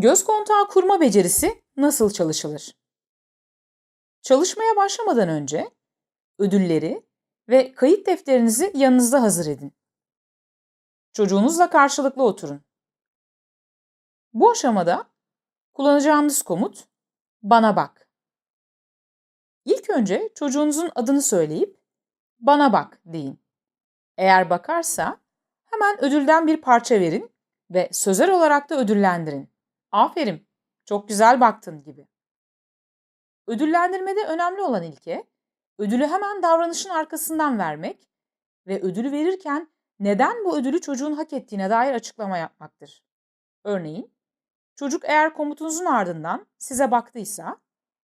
Göz kontağı kurma becerisi nasıl çalışılır? Çalışmaya başlamadan önce ödülleri ve kayıt defterinizi yanınızda hazır edin. Çocuğunuzla karşılıklı oturun. Bu aşamada kullanacağınız komut bana bak. İlk önce çocuğunuzun adını söyleyip bana bak deyin. Eğer bakarsa hemen ödülden bir parça verin ve sözel olarak da ödüllendirin. Aferin, çok güzel baktın gibi. Ödüllendirmede önemli olan ilke, ödülü hemen davranışın arkasından vermek ve ödülü verirken neden bu ödülü çocuğun hak ettiğine dair açıklama yapmaktır. Örneğin, çocuk eğer komutunuzun ardından size baktıysa,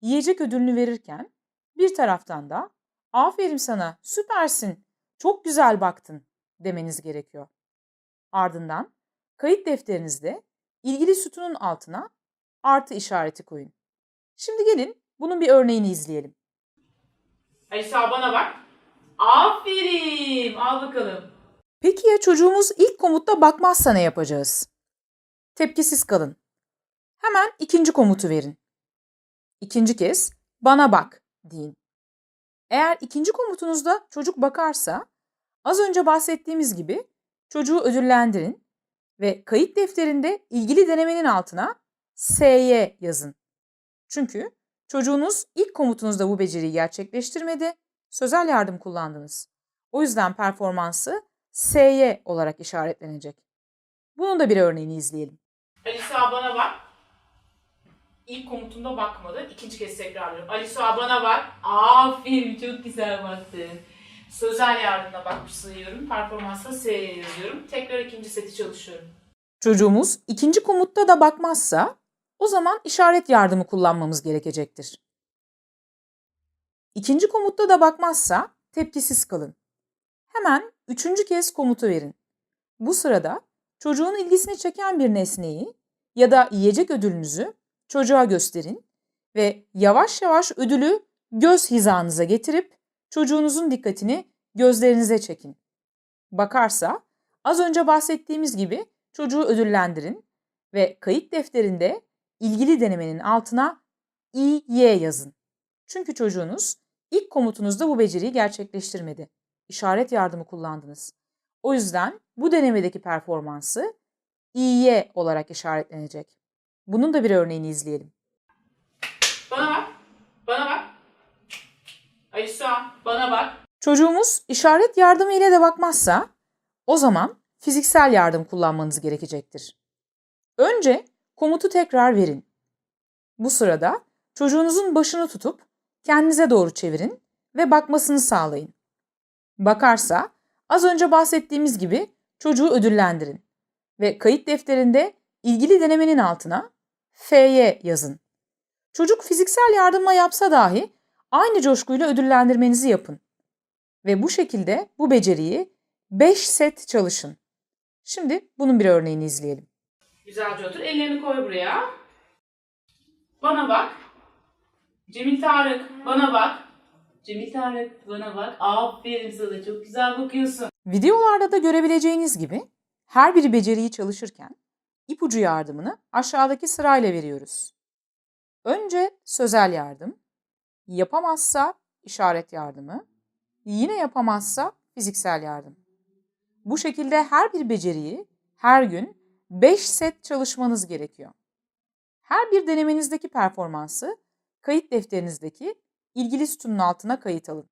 yiyecek ödülünü verirken bir taraftan da aferin sana, süpersin, çok güzel baktın demeniz gerekiyor. Ardından kayıt defterinizde ilgili sütunun altına artı işareti koyun. Şimdi gelin bunun bir örneğini izleyelim. Alisa bana bak. Aferin. Al bakalım. Peki ya çocuğumuz ilk komutta bakmazsa ne yapacağız? Tepkisiz kalın. Hemen ikinci komutu verin. İkinci kez bana bak deyin. Eğer ikinci komutunuzda çocuk bakarsa az önce bahsettiğimiz gibi çocuğu ödüllendirin ve kayıt defterinde ilgili denemenin altına SY yazın. Çünkü çocuğunuz ilk komutunuzda bu beceriyi gerçekleştirmedi, sözel yardım kullandınız. O yüzden performansı SY olarak işaretlenecek. Bunun da bir örneğini izleyelim. Alisa bana bak. İlk komutumda bakmadı. İkinci kez tekrarlıyorum. Alisa bana bak. Aferin çok güzel baktın. Sözel yardımına bakmış sayıyorum. Performansa S'ye yazıyorum. Tekrar ikinci seti çalışıyorum. Çocuğumuz ikinci komutta da bakmazsa o zaman işaret yardımı kullanmamız gerekecektir. İkinci komutta da bakmazsa tepkisiz kalın. Hemen üçüncü kez komutu verin. Bu sırada çocuğun ilgisini çeken bir nesneyi ya da yiyecek ödülünüzü çocuğa gösterin ve yavaş yavaş ödülü göz hizanıza getirip çocuğunuzun dikkatini gözlerinize çekin. Bakarsa az önce bahsettiğimiz gibi çocuğu ödüllendirin ve kayıt defterinde ilgili denemenin altına İY yazın. Çünkü çocuğunuz ilk komutunuzda bu beceriyi gerçekleştirmedi. İşaret yardımı kullandınız. O yüzden bu denemedeki performansı İY olarak işaretlenecek. Bunun da bir örneğini izleyelim. Bana bak. Bana bak. Alisa bana bak. Çocuğumuz işaret yardımı ile de bakmazsa o zaman fiziksel yardım kullanmanız gerekecektir. Önce komutu tekrar verin. Bu sırada çocuğunuzun başını tutup kendinize doğru çevirin ve bakmasını sağlayın. Bakarsa az önce bahsettiğimiz gibi çocuğu ödüllendirin ve kayıt defterinde ilgili denemenin altına FY yazın. Çocuk fiziksel yardımla yapsa dahi aynı coşkuyla ödüllendirmenizi yapın. Ve bu şekilde bu beceriyi 5 set çalışın. Şimdi bunun bir örneğini izleyelim. Güzelce otur. Ellerini koy buraya. Bana bak. Cemil Tarık bana bak. Cemil Tarık bana bak. Aferin sana çok güzel bakıyorsun. Videolarda da görebileceğiniz gibi her bir beceriyi çalışırken ipucu yardımını aşağıdaki sırayla veriyoruz. Önce sözel yardım, yapamazsa işaret yardımı, yine yapamazsa fiziksel yardım. Bu şekilde her bir beceriyi her gün 5 set çalışmanız gerekiyor. Her bir denemenizdeki performansı kayıt defterinizdeki ilgili sütunun altına kayıt alın.